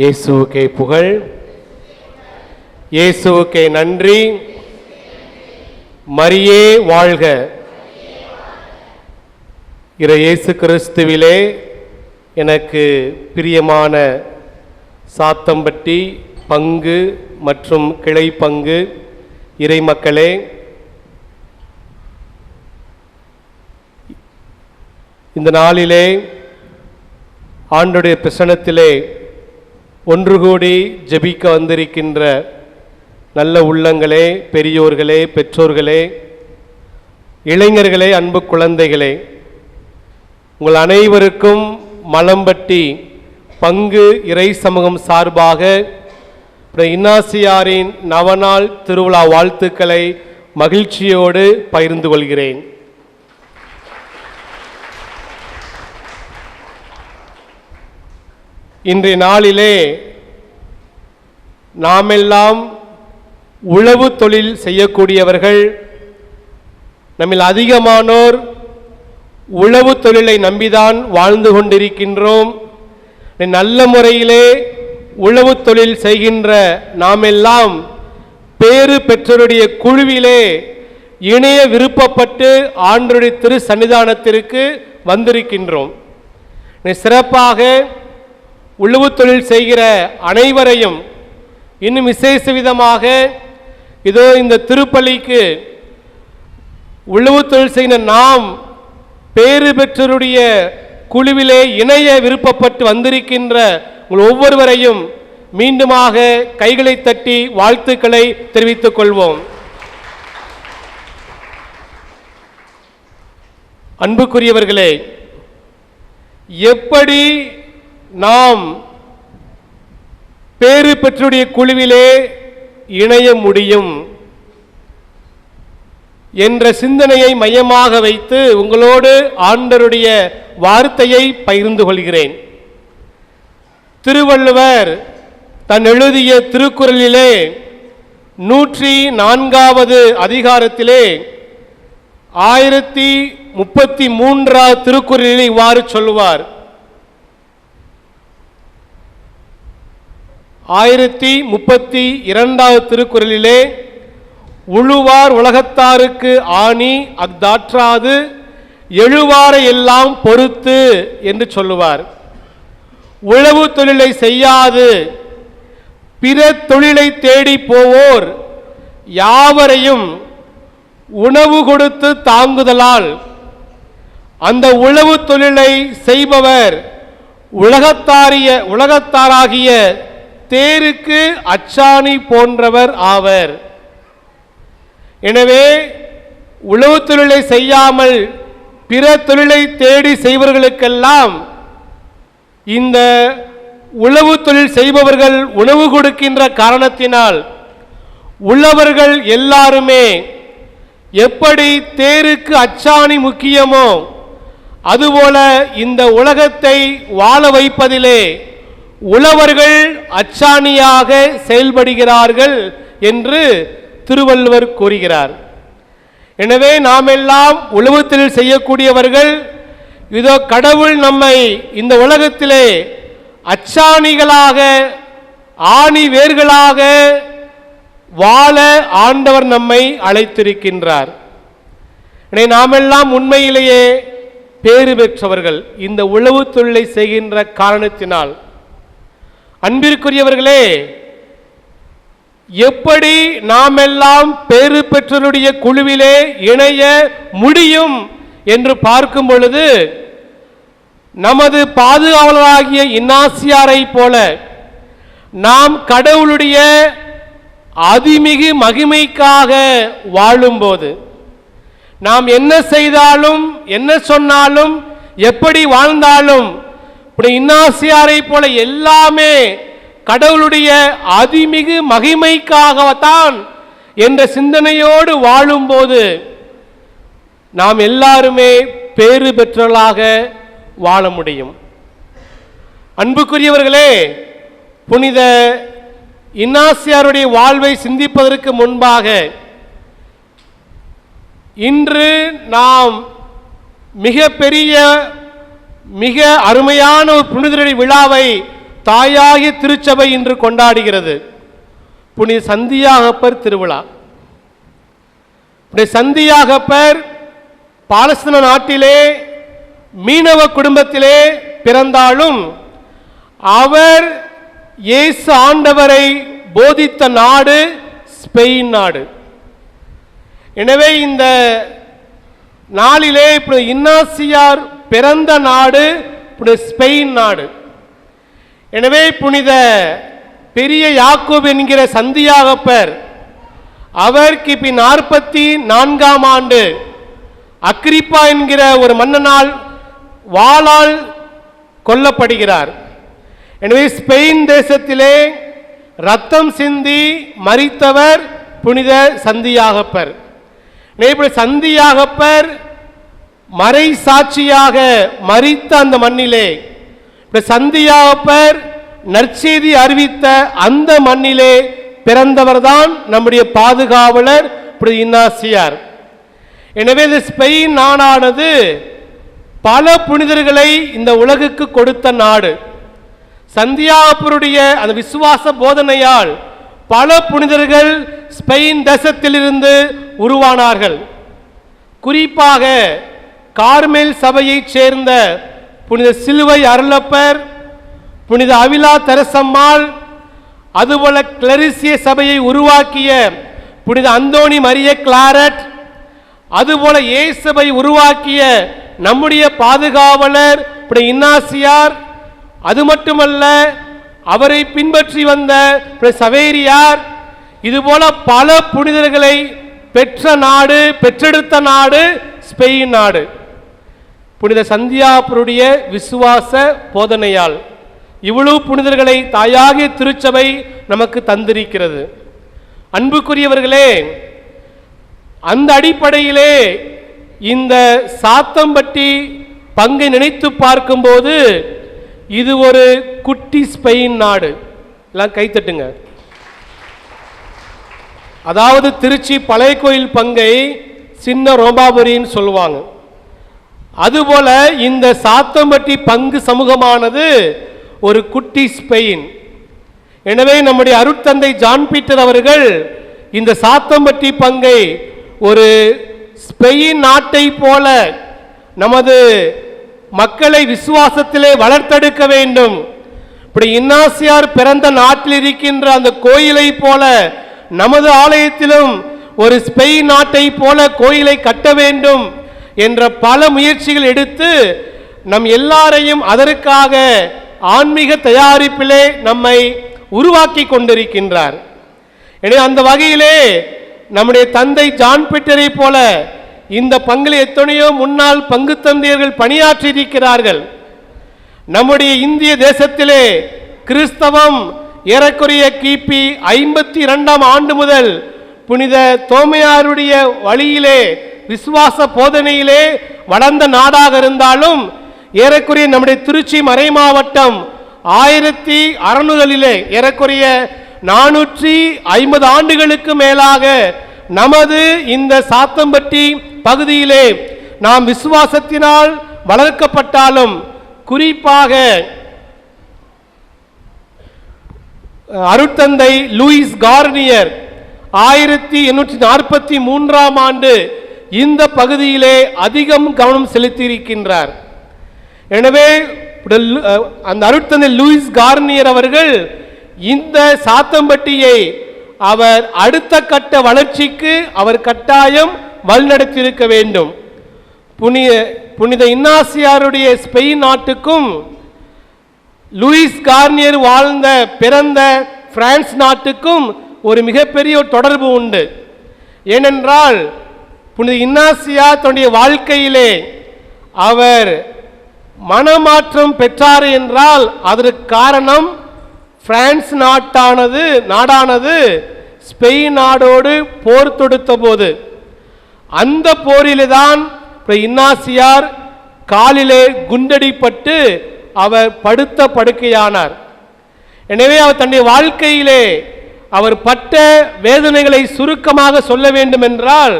இயேசுக்கே புகழ். இயேசுக்கே நன்றி. மரியே வாழ்க. இற இயேசு கிறிஸ்துவிலே எனக்கு பிரியமான சாத்தம்பட்டி பங்கு மற்றும் கிளை பங்கு இறை மக்களே இந்த நாளிலே ஆண்டுடைய பிரசனத்திலே ஒன்று கூடி ஜெபிக்க வந்திருக்கின்ற நல்ல உள்ளங்களே பெரியோர்களே பெற்றோர்களே இளைஞர்களே அன்பு குழந்தைகளே உங்கள் அனைவருக்கும் மலம்பட்டி பங்கு இறை சமூகம் சார்பாக இன்னாசியாரின் நவநாள் திருவிழா வாழ்த்துக்களை மகிழ்ச்சியோடு பகிர்ந்து கொள்கிறேன். இன்றைய நாளிலே நாமெல்லாம் உழவு தொழில் செய்யக்கூடியவர்கள். நம்மில் அதிகமானோர் உழவு தொழிலை நம்பிதான் வாழ்ந்து கொண்டிருக்கின்றோம். நல்ல முறையிலே உழவு தொழில் செய்கின்ற நாமெல்லாம் பேறு பெற்றோருடைய குழுவிலே இணைய விருப்பப்பட்டு ஆண்டருடைய திரு சன்னிதானத்திற்கு வந்திருக்கின்றோம் சிறப்பாக உழவு தொழில் செய்கிற அனைவரையும் இன்னும் விசேஷ விதமாக இதோ இந்த திருப்பலிக்கு உழவு தொழில் செய்கிற நாம் பேறு பெற்றோருடைய குழுவிலே இணைய விருப்பப்பட்டு வந்திருக்கின்ற உங்கள் ஒவ்வொருவரையும் மீண்டுமாக கைகளை தட்டி வாழ்த்துக்களை தெரிவித்துக் கொள்வோம். அன்புக்குரியவர்களே எப்படி நாம் பேறு பெற்றுடைய குழுவிலே இணைய முடியும் என்ற சிந்தனையை மையமாக வைத்து உங்களோடு ஆண்டருடைய வார்த்தையை பகிர்ந்து கொள்கிறேன். திருவள்ளுவர் தன் எழுதிய திருக்குறளிலே நூற்றி நான்காவது அதிகாரத்திலே ஆயிரத்தி முப்பத்தி மூன்றாவது திருக்குறளில் இவ்வாறு சொல்லுவார். ஆயிரத்தி முப்பத்தி இரண்டாவது திருக்குறளிலே உழுவார் உலகத்தாருக்கு ஆணி அஃதாற்றாது எழுவாரை எல்லாம் பொறுத்து என்று சொல்லுவார். உழவு தொழிலை செய்யாது பிற தொழிலை தேடி போவோர் யாவரையும் உணவு கொடுத்து தாங்குதலால் அந்த உழவு தொழிலை செய்பவர் உலகத்தாரிய உலகத்தாராகிய தேருக்கு அச்சாணி போன்றவர் ஆவர். எனவே உழவு தொழிலை செய்யாமல் பிற தொழிலை தேடி செய்வர்களுக்கெல்லாம் இந்த உழவு தொழில் செய்பவர்கள் உணவு கொடுக்கின்ற காரணத்தினால் உள்ளவர்கள் எல்லாருமே எப்படி தேருக்கு அச்சாணி முக்கியமோ அதுபோல இந்த உலகத்தை வாழ வைப்பதிலே உழவர்கள் அச்சாணியாக செயல்படுகிறார்கள் என்று திருவள்ளுவர் கூறுகிறார். எனவே நாம் எல்லாம் உழவத்தில் செய்யக்கூடியவர்கள் இதோ கடவுள் நம்மை இந்த உலகத்திலே அச்சாணிகளாக ஆணி வேர்களாக வாழ ஆண்டவர் நம்மை அழைத்திருக்கின்றார். எனவே நாமெல்லாம் உண்மையிலேயே பேறு பெற்றவர்கள். இந்த உழவு தொழிலை செய்கின்ற காரணத்தினால் அன்பிற்குரியவர்களே எப்படி நாம் எல்லாம் பேறு பெற்றோருடைய குழுவிலே இணைய முடியும் என்று பார்க்கும் பொழுது நமது பாதுகாவலராகிய இன்னாசியாரை போல நாம் கடவுளுடைய அதிமிகு மகிமைக்காக வாழும்போது நாம் என்ன செய்தாலும் என்ன சொன்னாலும் எப்படி வாழ்ந்தாலும் இப்படி இன்னாசியாரை போல எல்லாமே கடவுளுடைய அதிமிகு மகிமைக்காகத்தான் என்ற சிந்தனையோடு வாழும்போது நாம் எல்லாருமே பேறு பெற்றவர்களாக வாழ முடியும். அன்புக்குரியவர்களே புனித இன்னாசியாருடைய வாழ்வை சிந்திப்பதற்கு முன்பாக இன்று நாம் மிக பெரிய மிக அருமையான ஒரு புனிதரடி விழாவை தாயாகி திருச்சபை இன்று கொண்டாடுகிறது. புனித சந்தியாகப்பர் திருவிழா. புனித சந்தியாகப்பர் பாலஸ்தீன நாட்டிலே மீனவ குடும்பத்திலே பிறந்தாலும் அவர் இயேசு ஆண்டவரை போதித்த நாடு ஸ்பெயின் நாடு. எனவே இந்த நாளிலே இப்படி இன்னாசியார் பிறந்த நாடு இப்படி ஸ்பெயின் நாடு. எனவே புனித பெரிய யாக்கோப் என்கிற சந்தியாகப்பர் அவர் கிபி நாற்பத்தி நான்காம் ஆண்டு அக்ரிப்பா என்கிற ஒரு மன்னனால் வாளால் கொல்லப்படுகிறார். எனவே ஸ்பெயின் தேசத்திலே ரத்தம் சிந்தி மறித்தவர் புனித சந்தியாகப்பர். எனவே இப்படி சந்தியாகப்பர் மறை சாட்சியாக மறித்த அந்த மண்ணிலே சந்தியாப்பர் நற்செய்தி அறிவித்த அந்த மண்ணிலே பிறந்தவர்தான் நம்முடைய பாதுகாவலர் இன்னாசியார். எனவே இந்த ஸ்பெயின் நாடானது பல புனிதர்களை இந்த உலகுக்கு கொடுத்த நாடு. சந்தியாப்பருடைய அந்த விசுவாச போதனையால் பல புனிதர்கள் ஸ்பெயின் தேசத்திலிருந்து உருவானார்கள். குறிப்பாக கார்மேல் சபையைச் சேர்ந்த புனித சிலுவை அருளப்பர் புனித அவிலா தெரசம்மாள் அதுபோல கிளரிசிய சபையை உருவாக்கிய புனித அந்தோணி மரிய கிளாரட் அதுபோல ஏசபை உருவாக்கிய நம்முடைய பாதுகாவலர் புனித இன்னாசியார் அது மட்டுமல்ல அவரை பின்பற்றி வந்த புனித சவேரியார் இதுபோல பல புனிதர்களை பெற்ற நாடு பெற்றெடுத்த நாடு ஸ்பெயின் நாடு. புனித சந்தியாபுருடைய விசுவாச போதனையால் இவ்வளவு புனிதர்களை தாயாகிய திருச்சபை நமக்கு தந்திருக்கிறது. அன்புக்குரியவர்களே அந்த அடிப்படையிலே இந்த சாத்தம்பட்டி பங்கை நினைத்து பார்க்கும்போது இது ஒரு குட்டி ஸ்பெயின் நாடு. எல்லாம் கைத்தட்டுங்க அதாவது திருச்சி பழைய கோயில் பங்கை சின்ன ரோமாபுரின்னு சொல்லுவாங்க. அதுபோல இந்த சாத்தம்பட்டி பங்கு சமூகமானது ஒரு குட்டி ஸ்பெயின். எனவே நம்முடைய அருட்தந்தை ஜான் பீட்டர் அவர்கள் இந்த சாத்தம்பட்டி பங்கை ஒரு ஸ்பெயின் நாட்டை போல நமது மக்களை விசுவாசத்திலே வளர்த்தெடுக்க வேண்டும். இப்படி இன்னாசியார் பிறந்த நாட்டில் இருக்கின்ற அந்த கோயிலை போல நமது ஆலயத்திலும் ஒரு ஸ்பெயின் நாட்டை போல கோயிலை கட்ட வேண்டும். என்ற பல முயற்சிகள் எடுத்து நம் எல்லாரையும் அதற்காக ஆன்மீக தயாரிப்பிலே நம்மை உருவாக்கி கொண்டிருக்கின்றார். எனவே அந்த வகையிலே நம்முடைய தந்தை ஜான் பிட்டரை போல இந்த பங்கில் எத்தனையோ முன்னாள் பங்கு தந்தையர்கள் பணியாற்றியிருக்கிறார்கள். நம்முடைய இந்திய தேசத்திலே கிறிஸ்தவம் ஏறக்குறைய கிபி ஐம்பத்தி இரண்டாம் ஆண்டு முதல் புனித தோமையாருடைய வழியிலே விசுவாச போதனையிலே வளர்ந்த நாடாக இருந்தாலும் ஏறக்குறைய நம்முடைய திருச்சி மறை மாவட்டம் ஆயிரத்தி அறநூறுகளிலே ஏறக்குறைய நானூற்றி ஐம்பது ஆண்டுகளுக்கு மேலாக நமது இந்த சாத்தம்பட்டி பகுதியிலே நாம் விசுவாசத்தினால் வளர்க்கப்பட்டாலும் குறிப்பாக அருட்தந்தை லூயிஸ் கார்னியர் ஆயிரத்தி எண்ணூற்றி நாற்பத்தி மூன்றாம் ஆண்டு இந்த பகுதியிலே அதிகம் கவனம் செலுத்தியிருக்கின்றார். எனவே அந்த அருட்தந்தை லூயிஸ் கார்னியர் அவர்கள் இந்த சாத்தம்பட்டியை அவர் அடுத்த கட்ட வளர்ச்சிக்கு அவர் கட்டாயம் வழிநடத்தியிருக்க வேண்டும். புனித புனித இன்னாசியாருடைய ஸ்பெயின் நாட்டுக்கும் லூயிஸ் கார்னியர் வாழ்ந்த பிறந்த பிரான்ஸ் நாட்டுக்கும் ஒரு மிகப்பெரிய தொடர்பு உண்டு. ஏனென்றால் புனித இன்னாசியா தன்னுடைய வாழ்க்கையிலே அவர் மனமாற்றம் பெற்றார் என்றால் அதற்கு காரணம் பிரான்ஸ் நாட்டானது நாடானது ஸ்பெயின் நாடோடு போர் தொடுத்த போது. அந்த போரிலே தான் இன்னாசியார் காலிலே குண்டடிப்பட்டு அவர் படுத்த படுக்கையானார். எனவே அவர் தன்னுடைய வாழ்க்கையிலே அவர் பட்ட வேதனைகளை சுருக்கமாக சொல்ல வேண்டும் என்றால்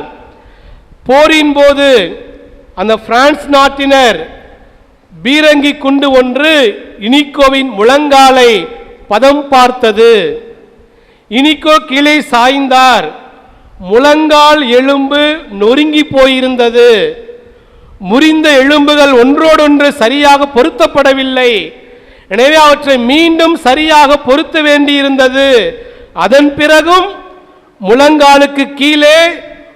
போரின் போது அந்த பிரான்ஸ் நாட்டினர் பீரங்கி குண்டு ஒன்று இனிக்கோவின் முழங்காலை பதம் பார்த்தது. இனிக்கோ கீழே சாய்ந்தார். முழங்கால் எலும்பு நொறுங்கி போயிருந்தது. முறிந்த எலும்புகள் ஒன்றோடொன்று சரியாக பொருத்தப்படவில்லை. எனவே அவற்றை மீண்டும் சரியாக பொருத்த வேண்டியிருந்தது. அதன் பிறகும் முழங்காலுக்கு கீழே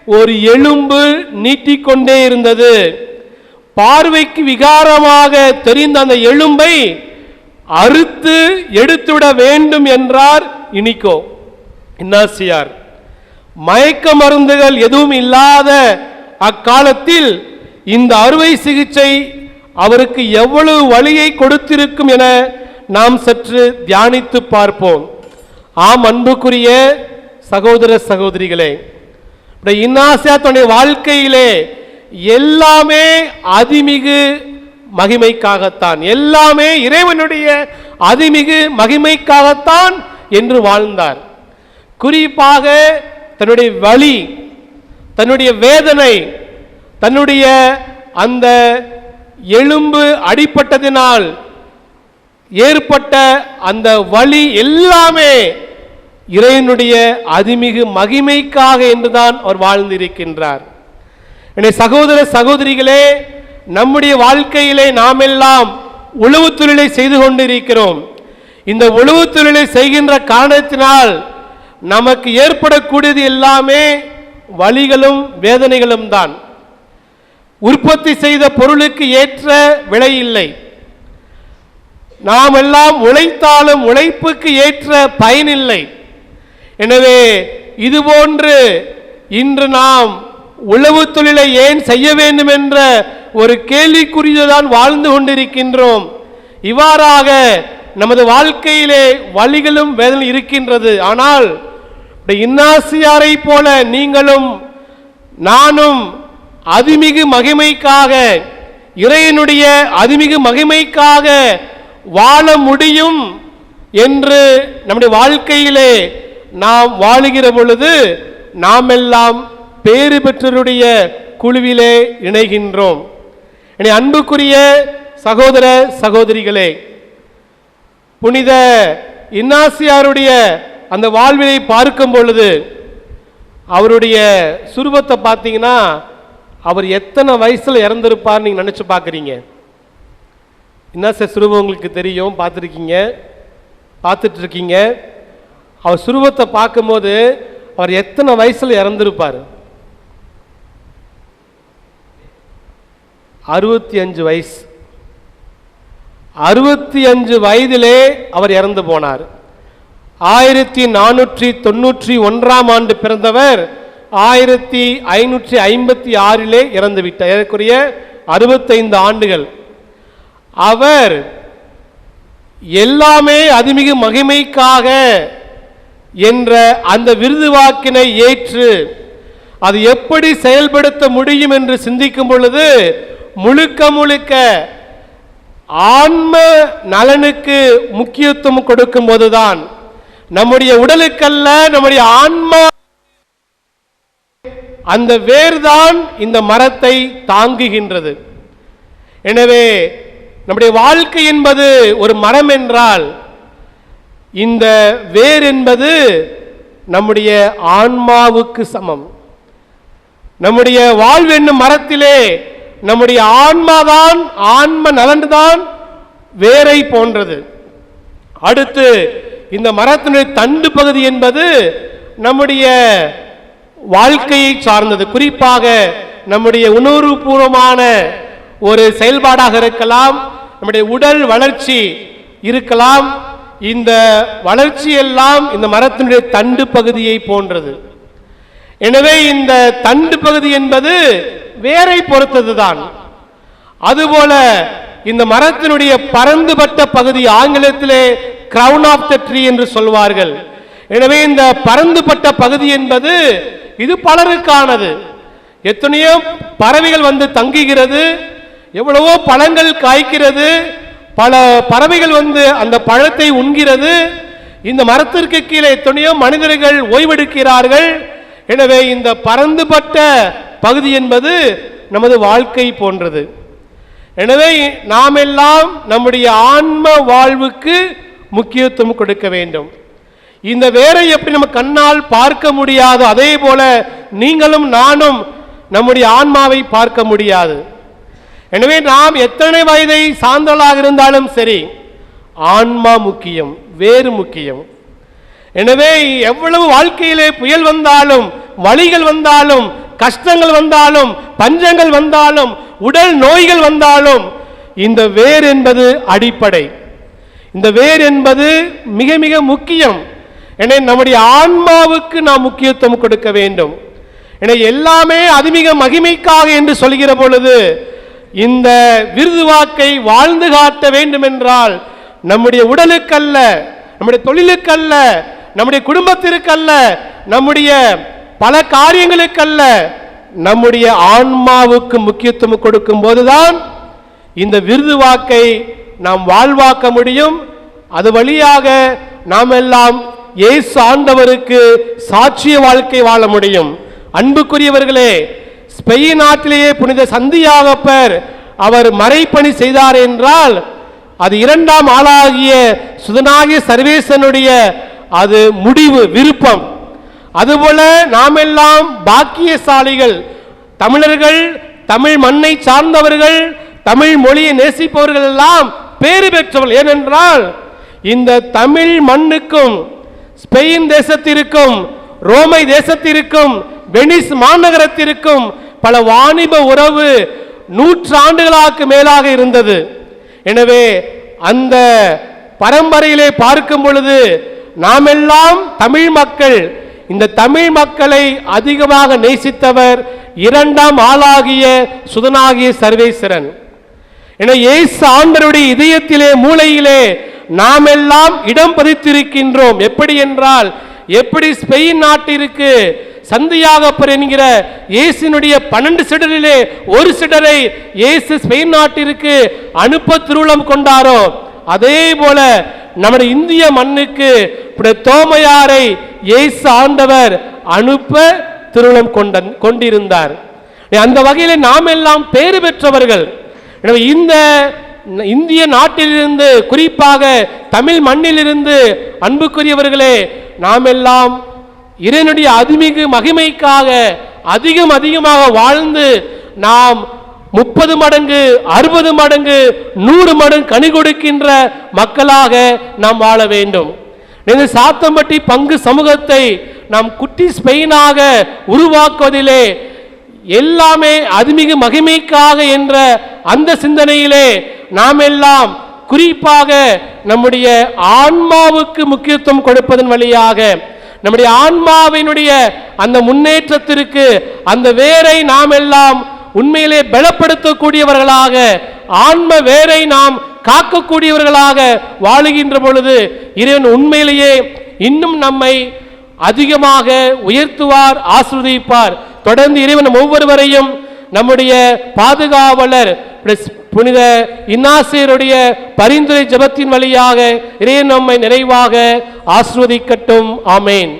ஒரு எலும்பு நீட்டிக்கொண்டே இருந்தது. பார்வைக்கு விகாரமாக தெரிந்த அந்த எலும்பை அறுத்து எடுத்துவிட வேண்டும் என்றார் இனிக்கோ இன்னாசியார். மயக்க மருந்துகள் எதுவும் இல்லாத அக்காலத்தில் இந்த அறுவை சிகிச்சை அவருக்கு எவ்வளவு வழியை கொடுத்திருக்கும் என நாம் சற்று தியானித்து பார்ப்போம். ஆம் அன்புக்குரிய சகோதர சகோதரிகளே இந்த இன்னாசியா தன்னுடைய வாழ்க்கையிலே எல்லாமே அதிமிகு மகிமைக்காகத்தான் எல்லாமே இறைவனுடைய அதிமிகு மகிமைக்காகத்தான் என்று வாழ்ந்தார். குறிப்பாக தன்னுடைய வழி தன்னுடைய வேதனை தன்னுடைய அந்த எலும்பு அடிப்பட்டதினால் ஏற்பட்ட அந்த வலி எல்லாமே இறைவனுடைய அதிமிகு மகிமைக்காக என்றுதான் அவர் வாழ்ந்திருக்கின்றார். என்னை சகோதர சகோதரிகளே நம்முடைய வாழ்க்கையிலே நாம் எல்லாம் உழவு தொழிலை செய்து கொண்டிருக்கிறோம். இந்த உழவு தொழிலை செய்கின்ற காரணத்தினால் நமக்கு ஏற்படக்கூடியது எல்லாமே வலிகளும் வேதனைகளும் தான். உற்பத்தி செய்த பொருளுக்கு ஏற்ற விலை இல்லை. நாம் எல்லாம் உழைத்தாலும் உழைப்புக்கு ஏற்ற பயனில்லை எனவே இதுபோன்று இன்று நாம் உழவு தொழிலை ஏன் செய்ய வேண்டும் என்ற ஒரு கேள்விக்குரியதான் வாழ்ந்து கொண்டிருக்கின்றோம். இவ்வாறாக நமது வாழ்க்கையிலே வழிகளும் வேதனை இருக்கின்றது. ஆனால் இன்னாசியாரை போல நீங்களும் நானும் அதிமிகு மகிமைக்காக இறையனுடைய அதிமிகு மகிமைக்காக வாழ முடியும் என்று நம்முடைய வாழ்க்கையிலே நாம் வாழுகிற பொழுது நாம் எல்லாம் பேறு பெற்றருடைய குழுவிலே இணைகின்றோம். என அன்புக்குரிய சகோதர சகோதரிகளே புனித இன்னாசியாருடைய அந்த வாழ்வினை பார்க்கும் பொழுது அவருடைய சுருபத்தை பார்த்தீங்கன்னா அவர் எத்தனை வயசில் இறந்திருப்பார் நீங்கள் நினச்சி பார்க்குறீங்க. இன்னாசிய சுருபம் உங்களுக்கு தெரியும் பார்த்துருக்கீங்க பார்த்துட்ருக்கீங்க அவர் சுருவத்தை பார்க்கும்போது அவர் எத்தனை வயசில் இறந்துருப்பார்? அறுபத்தி அஞ்சு வயசு. அறுபத்தி அஞ்சு வயதிலே அவர் இறந்து போனார். ஆயிரத்தி நானூற்றி தொண்ணூற்றி ஒன்றாம் ஆண்டு பிறந்தவர் ஆயிரத்தி ஐநூற்றி ஐம்பத்தி ஆறிலே இறந்து விட்டார். ஏறக்குரிய அறுபத்தைந்து ஆண்டுகள். அவர் எல்லாமே அதிமிகு மகிமைக்காக என்ற அந்த விருது வாக்கினை ஏற்று அது எப்படி செயல்படுத்த முடியும் என்று சிந்திக்கும் பொழுது முழுக்க முழுக்க ஆன்ம நலனுக்கு முக்கியத்துவம் கொடுக்கும் போதுதான் நம்முடைய உடலுக்கல்ல நம்முடைய ஆன்மா அந்த வேர்தான் இந்த மரத்தை தாங்குகின்றது. எனவே நம்முடைய வாழ்க்கை என்பது ஒரு மரம் என்றால் இந்த வேர் என்பது நம்முடைய ஆன்மாவுக்கு சமம். நம்முடைய வாழ்வு என்னும் மரத்திலே நம்முடைய ஆன்மாதான் ஆன்ம நலன்தான் வேரை போன்றது. அடுத்து இந்த மரத்தினுடைய தண்டு பகுதி என்பது நம்முடைய வாழ்க்கையை சார்ந்தது. குறிப்பாக நம்முடைய உணர்வுபூர்வமான ஒரு செயல்பாடாக இருக்கலாம் நம்முடைய உடல் வளர்ச்சி இருக்கலாம் இந்த வளர்ச்சி எல்லாம் இந்த மரத்தினுடைய தண்டு பகுதியை போன்றது. எனவே இந்த தண்டு பகுதி என்பது வேரை பொறுத்ததுதான். அதுபோல இந்த மரத்தினுடைய பரந்துபட்ட பகுதி ஆங்கிலத்திலே கிரவுன் ஆஃப் த ட்ரீ என்று சொல்வார்கள். எனவே இந்த பரந்துபட்ட பகுதி என்பது இது பலருக்கானது. எத்தனையோ பறவைகள் வந்து தங்குகிறது எவ்வளவோ பழங்கள் காய்க்கிறது பல பறவைகள் வந்து அந்த பழத்தை உண்கிறது. இந்த மரத்திற்கு கீழே எத்தனையோ மனிதர்கள் ஓய்வெடுக்கிறார்கள். எனவே இந்த பரந்துபட்ட பகுதி என்பது நமது வாழ்க்கை போன்றது. எனவே நாம் எல்லாம் நம்முடைய ஆன்ம வாழ்வுக்கு முக்கியத்துவம் கொடுக்க வேண்டும். இந்த வேரை எப்படி நம்ம கண்ணால் பார்க்க முடியாதோ? அதே போல நீங்களும் நானும் நம்முடைய ஆன்மாவை பார்க்க முடியாது. எனவே நாம் எத்தனை வயதை சார்ந்தவர்களாக இருந்தாலும் சரி ஆன்மா முக்கியம் வேறு முக்கியம். எனவே எவ்வளவு வாழ்க்கையிலே புயல் வந்தாலும் வழிகள் வந்தாலும் கஷ்டங்கள் வந்தாலும் பஞ்சங்கள் வந்தாலும் உடல் நோய்கள் வந்தாலும் இந்த வேர் என்பது அடிப்படை. இந்த வேர் என்பது மிக மிக முக்கியம். எனவே நம்முடைய ஆன்மாவுக்கு நாம் முக்கியத்துவம் கொடுக்க வேண்டும். என எல்லாமே அதிமிக மகிமைக்காக என்று சொல்கிற பொழுது இந்த விருது வாக்கை வாழ்ந்து காட்ட வேண்டும் என்றால் நம்முடைய உடலுக்கல்ல நம்முடைய தொழிலுக்கல்ல நம்முடைய குடும்பத்திற்கல்ல நம்முடைய பல காரியங்களுக்கல்ல நம்முடைய ஆன்மாவுக்கு முக்கியத்துவம் கொடுக்கும் போதுதான் இந்த விருது வாக்கை நாம் வாழ்வாக்க முடியும். அது வழியாக நாம் எல்லாம் இயேசு ஆண்டவருக்கு சாட்சிய வாழ்க்கை வாழ முடியும். அன்புக்குரியவர்களே ஸ்பெயின் நாட்டிலேயே புனித சந்தியாகப்பர் அவர் மறைப்பணி செய்தார் என்றால் அது இரண்டாம் ஆளாகிய சுதனாகிய சர்வேசனுடைய அது முடிவு விருப்பம். அதுபோல நாம் எல்லாம் பாக்கியசாலிகள் தமிழர்கள் தமிழ் மண்ணை சார்ந்தவர்கள் தமிழ் மொழியை நேசிப்பவர்கள் எல்லாம் பேறு பெற்றவர்கள். ஏனென்றால் இந்த தமிழ் மண்ணுக்கும் ஸ்பெயின் தேசத்திற்கும் ரோமை தேசத்திற்கும் வெனிஸ் மாநகரத்திற்கும் பல வாணிப உறவு நூற்றாண்டுகளாக்கு மேலாக இருந்தது. எனவே அந்த பரம்பரையிலே பார்க்கும் பொழுது நாம் எல்லாம் தமிழ் மக்கள். இந்த தமிழ் மக்களை அதிகமாக நேசித்தவர் இரண்டாம் ஆளாகிய சுதனாகிய சர்வேஸ்வரன். என இயேசு ஆண்டருடைய இதயத்திலே மூளையிலே நாம் எல்லாம் இடம் பதித்திருக்கின்றோம். எப்படி என்றால் எப்படி ஸ்பெயின் நாட்டிற்கு சந்தியாகப்பர் என்கிற இயேசுனுடைய பன்னெண்டு சிடரிலே ஒரு சிடரை இயேசு ஸ்பெயின் நாட்டிற்கு அனுப்ப திருவிழம் கொண்டாரோ? அதே போல நம்முடைய இந்திய மண்ணுக்கு தோமையாரை இயேசு ஆண்டவர் அனுப்ப திருவிழம் கொண்ட கொண்டிருந்தார். அந்த வகையில் நாம் எல்லாம் பேறு பெற்றவர்கள். எனவே இந்த இந்திய நாட்டிலிருந்து குறிப்பாக தமிழ் மண்ணிலிருந்து அன்புக்குரியவர்களே நாம் எல்லாம் இறைவனுடைய அதிமிகு மகிமைக்காக அதிகம் அதிகமாக வாழ்ந்து நாம் முப்பது மடங்கு அறுபது மடங்கு நூறு மடங்கு கனி கொடுக்கின்ற மக்களாக நாம் வாழ வேண்டும். இந்த சாத்தம்பட்டி பங்கு சமூகத்தை நாம் குட்டி ஸ்பெயினாக உருவாக்குவதிலே எல்லாமே அதுமிகு மகிமைக்காக என்ற அந்த சிந்தனையிலே நாம் எல்லாம் குறிப்பாக நம்முடைய ஆன்மாவுக்கு முக்கியத்துவம் கொடுப்பதன் வழியாக நம்முடைய ஆன்மாவினுடைய அந்த முன்னேற்றத்திற்கு அந்த வேரை நாம் எல்லாம் உண்மையிலே பலப்படுத்தக்கூடியவர்களாக ஆன்ம வேரை நாம் காக்கக்கூடியவர்களாக வாழுகின்ற பொழுது இறைவன் உண்மையிலேயே இன்னும் நம்மை அதிகமாக உயர்த்துவார் ஆசிர்வதிப்பார். தொடர்ந்து இறைவன் ஒவ்வொருவரையும் நம்முடைய பாதுகாவலர் புனித இன்னாசியருடைய பரிந்துரை ஜெபத்தின் வழியாக இறைவன் நம்மை நிறைவாக ஆசிர்வதிக்கட்டும். ஆமேன்.